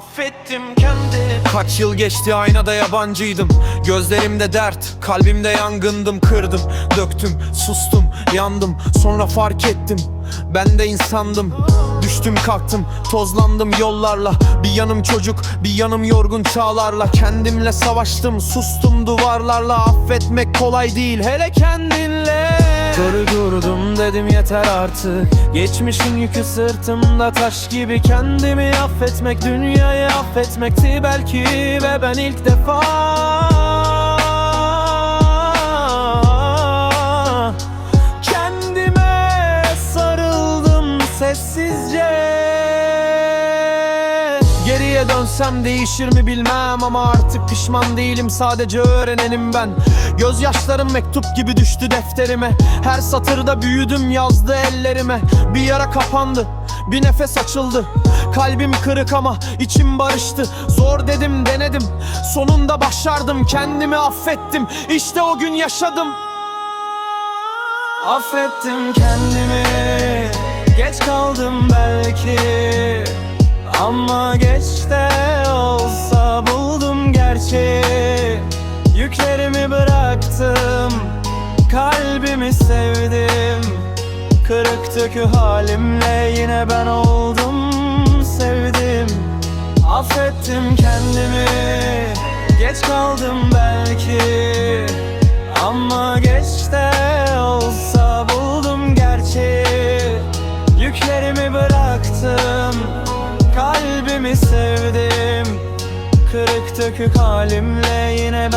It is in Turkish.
affettim kendi. Kaç yıl geçti aynada yabancıydım. Gözlerimde dert, kalbimde yangındım Kırdım, döktüm, sustum, yandım Sonra fark ettim, ben de insandım. Düştüm kalktım, tozlandım yollarla. Bir yanım çocuk, bir yanım yorgun çağlarla. Kendimle savaştım, sustum duvarlarla. Affetmek kolay değil, hele kendinle Durdurdum dedim yeter artık. Geçmişin yükü sırtımda taş gibi Kendimi affetmek dünyayı affetmekti belki Ve ben ilk defa Geriye dönsem değişir mi bilmem ama artık pişman değilim. Sadece öğrenenim ben. Gözyaşlarım mektup gibi düştü defterime. Her satırda büyüdüm yazdı ellerime. Bir yara kapandı bir nefes açıldı. Kalbim kırık ama içim barıştı. Zor dedim denedim. Sonunda başardım Kendimi affettim. İşte o gün yaşadım. Affettim kendimi. Geç kaldım belki Ama geç de olsa buldum gerçeği Yüklerimi bıraktım Kalbimi sevdim. Kırık dökü halimle yine ben oldum sevdim. Affettim kendimi Geç kaldım belki Kalbimi sevdim. Kırık dökük halimle yine